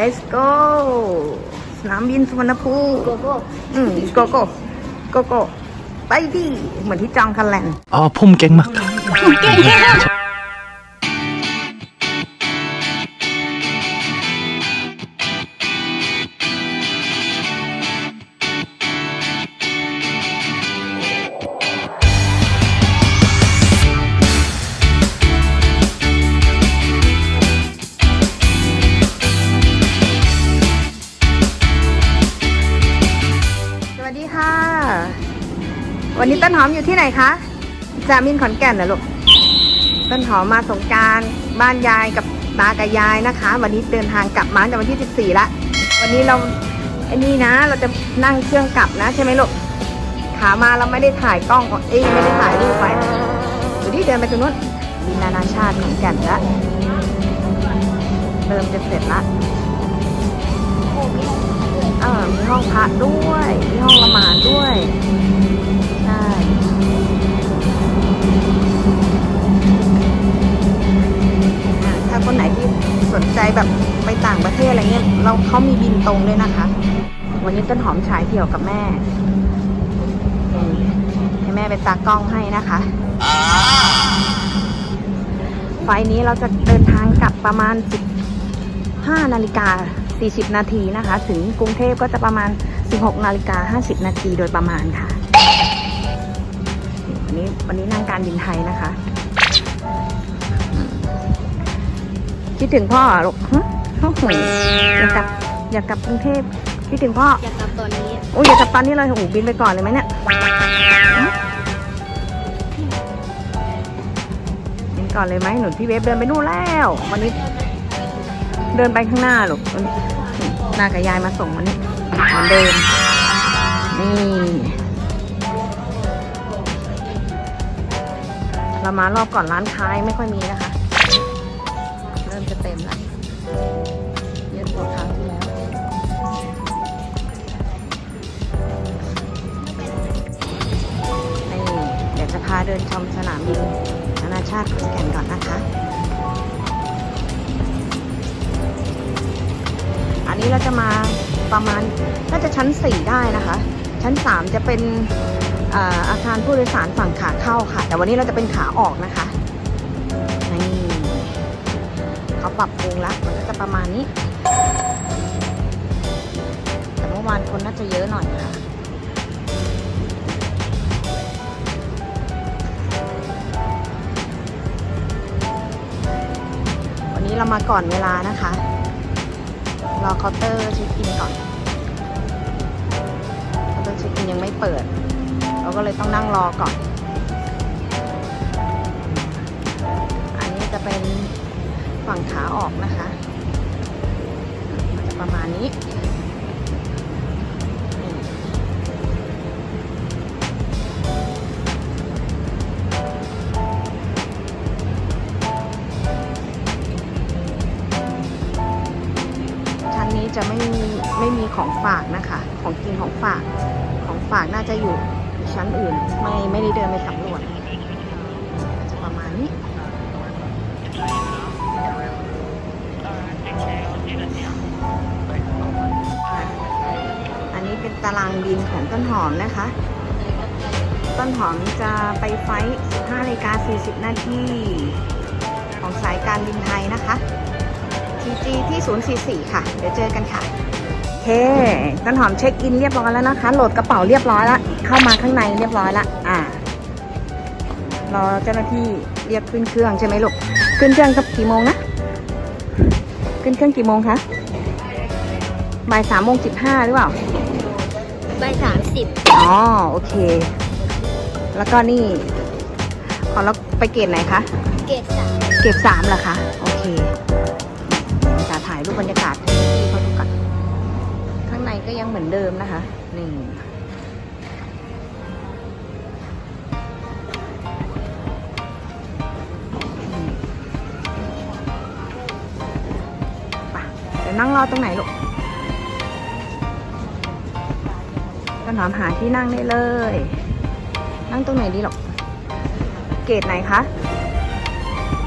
let's go สนามบินสุวรรณภูมิโกโก้อืมโกโก้โกโก้ไปดิเหมือนที่จองคันแลนด์อ๋อผมเก่งมากส วันนี้ต้นหอมอยู่ที่ไหนคะจามินขอนแก่นนะลูกต้นหอมมาสงกรารบ้านยายกับตากับยายนะคะ วันนี้เดินทางกลับมาจากวันที่ 14ละวันนี้เราไอ้นี่นะ เราจะนั่งเครื่องกลับนะใช่ไหมลูกขามาเราไม่ได้ถ่ายกล้องเอ้ยไม่ได้ถ่ายรูปไว้ดูดิเดินไปตรงนู้นบินนานาชาติขอนแก่นละเริ่มจะเสร็จละโอ้ไม่ต้องเลยเออมีห้องพักด้วย มีห้องละหมาดด้วย สนใจแบบไปต่างประเทศอะไรเงี้ยเราเขามีบินตรงด้วยนะคะ วันนี้ต้นหอมฉายเดี่ยวกับแม่ ให้แม่เป็นตากล้องให้นะคะ ไฟนี้เราจะเดินทางกลับประมาณ 15 นาฬิกา 40 นาทีนะคะ ถึงกรุงเทพก็จะประมาณ 16 นาฬิกา 50 นาทีโดยประมาณค่ะ วันนี้วันนี้นั่งการบินไทยนะคะ คิดถึงพ่อเหรอลูกฮะโอ้โหอยากกลับอยากกลับกรุงเทพคิดถึงพ่อ อยากกลับตอนนี้โอ้ยอยากกลับตอนนี้เลยโอ้โหบินไปก่อนเลยไหมเนี่ยฮะบินก่อนเลยไหมหนุนพี่เวฟเดินไปนู่นแล้ว วันนี้ เดินไปข้างหน้าลูกนากับยายมาส่งวันนี้เหมือนเดิมนี่เรามารอบก่อนร้านค้าไม่ค่อยมีนะคะเริ่ม จะเต็มแล้วเยอะกว่าคราวที่แล้วนี่เดี๋ยวจะพาเดินชมสนามบินนานาชาติขอนแก่นก่อนนะคะ อันนี้เราจะมาประมาณน่าจะชั้น 4 ได้นะคะ ชั้น 3 จะเป็นอาอาคารผู้โดยสารฝั่งขาเข้าค่ะ แต่วันนี้เราจะเป็นขาออกนะคะ เขาปรับปรุงแล้วมันก็จะประมาณนี้ แต่เมื่อวานคนน่าจะเยอะหน่อยค่ะวันนี้เรามาก่อนเวลานะคะ รอเคาน์เตอร์เช็คอินก่อนเคาน์เตอร์เช็คอินยังไม่เปิด เราก็เลยต้องนั่งรอก่อน ออกนะคะมันจะประมาณนี้ชั้นนี้จะไม่มีไม่มีของฝากนะคะ ของกินของฝาก ของฝากน่าจะอยู่ชั้นอื่น ไม่ไม่ได้เดินไปสำรวจ อันนี้เป็นตารางบินของต้นหอมนะคะ ต้นหอมจะไปไฟล์15นาฬิกา40 นาทีของสายการบินไทยนะคะ TG ที่ 044 ค่ะ เดี๋ยวเจอกันค่ะเคต้นหอมเช็คอินเรียบร้อยแล้วนะคะ โหลดกระเป๋าเรียบร้อยแล้วเข้ามาข้างในเรียบร้อยแล้วอ่ารอเจ้าหน้าที่เรียกขึ้นเครื่องใช่ไหมลูก ขึ้นเครื่องกับกี่โมงนะ ขึ้นเครื่องกี่โมงคะบ่ายสามโมงสิบห้าหรือเปล่าใบสามสิบอ๋อโอเค แล้วก็นี่ ขอเราไปเกตไหนคะ เกรดสามเก็บสามเหรอคะโอเคจะถ่ายรูปบรรยากาศให้พี่เขาดูก่อนข้างในก็ยังเหมือนเดิมนะคะนี่ นั่งรอตรงไหนลูกต้นหอมหาที่นั่งได้เลย นั่งตรงไหนดีหรอก เกตไหนคะ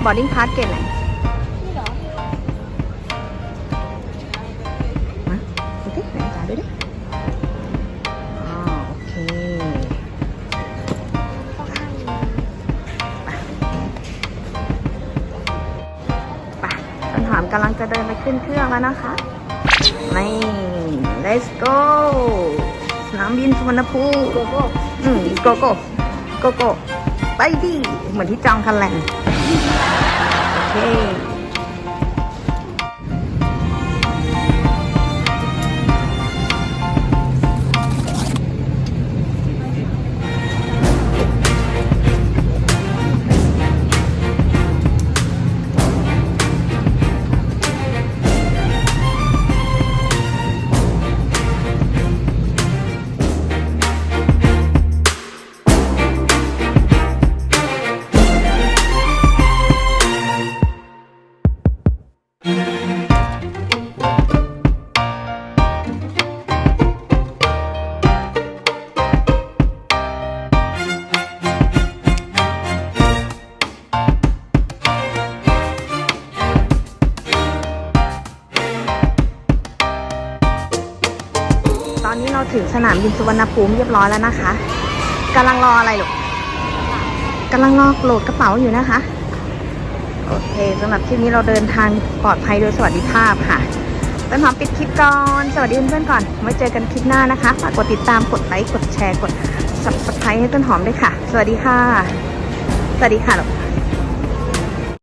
บอร์ดิ้งพาสเกตไหน ขึ้นเครื่องแล้วนะคะนี่ let's go สนามบินสุวรรณภูมิโกโก้อืมโกโก้โกโก้ไปดิเหมือนที่จองคันแลนด์ อนนี้เราถึงสนามบินสุวรรณภูมิเรียบร้อยแล้วนะคะกำลังรออะไรลูกกำลังรอโหลดกระเป๋าอยู่นะคะ โอเคสำหรับคลิปนี้เราเดินทางปลอดภัยโดยสวัสดิภาพค่ะต้นหอมปิดคลิปก่อน สวัสดีเพื่อนๆก่อนไว้เจอกันคลิปหน้านะคะฝากกดติดตามกดไลค์กดแชร์กด subscribe ให้ต้นหอมด้วยค่ะ สวัสดีค่ะ สวัสดีค่ะลูก